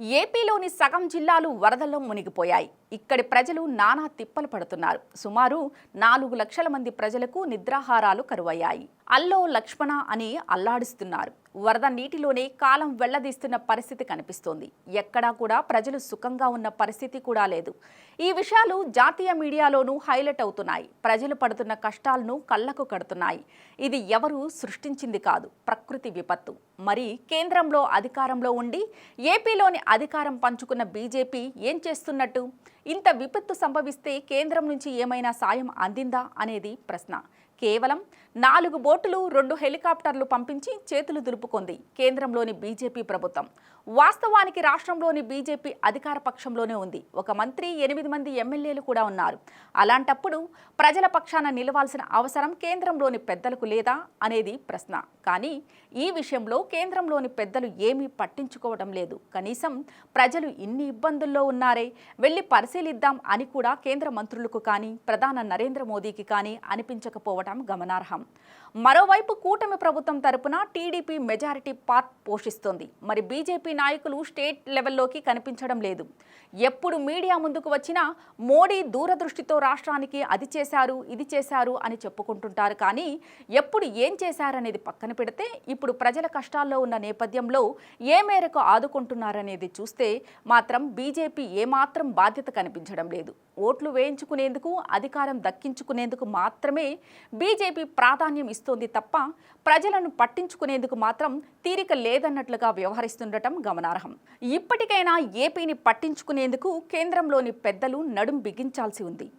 ఏపీలోని సగం జిల్లాలు వరదల్లో మునిగిపోయాయి. ఇక్కడి ప్రజలు నానా తిప్పలు పడుతున్నారు. సుమారు నాలుగు లక్షల మంది ప్రజలకు నిద్రాహారాలు కరువయ్యాయి. అల్లో లక్ష్మణ అని అల్లాడిస్తున్నారు. వరద నీటిలోనే కాలం వెళ్ళదీస్తున్న పరిస్థితి కనిపిస్తోంది. ఎక్కడా కూడా ప్రజలు సుఖంగా ఉన్న పరిస్థితి కూడా లేదు. ఈ విషయాలు జాతీయ మీడియాలోనూ హైలైట్ అవుతున్నాయి. ప్రజలు పడుతున్న కష్టాలను కళ్ళకు కడుతున్నాయి. ఇది ఎవరు సృష్టించింది కాదు. ప్రకృతి విపత్తు. మరి కేంద్రంలో అధికారంలో ఉండి ఏపీలోని అధికారం పంచుకున్న బీజేపీ ఏం చేస్తున్నట్టు? ఇంత విపత్తు సంభవిస్తే కేంద్రం నుంచి ఏమైనా సాయం అందిందా అనేది ప్రశ్న. కేవలం నాలుగు బోటులు రెండు హెలికాప్టర్లు పంపించి చేతులు దులుపుకుంది కేంద్రంలోని బీజేపీ ప్రభుత్వం. వాస్తవానికి రాష్ట్రంలోని బీజేపీ అధికార పక్షంలోనే ఉంది. ఒక మంత్రి ఎనిమిది మంది ఎమ్మెల్యేలు కూడా ఉన్నారు. అలాంటప్పుడు ప్రజల పక్షాన నిలవాల్సిన అవసరం కేంద్రంలోని పెద్దలకు లేదా? అనేది ప్రశ్న. కానీ ఈ విషయంలో కేంద్రంలోని పెద్దలు ఏమీ పట్టించుకోవడం లేదు. కనీసం ప్రజలు ఇన్ని ఇబ్బందుల్లో ఉన్నారే వెళ్ళి పరిశీలిద్దాం అని కూడా కేంద్ర మంత్రులకు కానీ ప్రధాన నరేంద్ర మోదీకి కానీ అనిపించకపోవడం గమనార్హం. మరోవైపు కూటమి ప్రభుత్వం తరపున టీడీపీ మెజారిటీ పార్ట్ పోషిస్తోంది. మరి బీజేపీ నాయకులు స్టేట్ లెవెల్లోకి కనిపించడం లేదు. ఎప్పుడు మీడియా ముందుకు వచ్చినా మోడీ దూరదృష్టితో రాష్ట్రానికి అది చేశారు ఇది చేశారు అని చెప్పుకుంటుంటారు. కానీ ఎప్పుడు ఏం చేశారనేది పక్కన పెడితే ఇప్పుడు ప్రజల కష్టాల్లో ఉన్న నేపథ్యంలో ఏ మేరకు ఆదుకుంటున్నారనేది చూస్తే మాత్రం బీజేపీ ఏమాత్రం బాధ్యత కనిపించడం లేదు. ఓట్లు వేయించుకునేందుకు అధికారం దక్కించుకునేందుకు మాత్రమే బీజేపీ ప్రాధాన్యం ఇస్తోంది తప్ప ప్రజలను పట్టించుకునేందుకు మాత్రం తీరిక లేదన్నట్లుగా వ్యవహరిస్తుండటం గమనార్హం. ఇప్పటికైనా ఏపీని పట్టించుకునేందుకు కేంద్రంలోని పెద్దలు నడుం బిగించాల్సి ఉంది.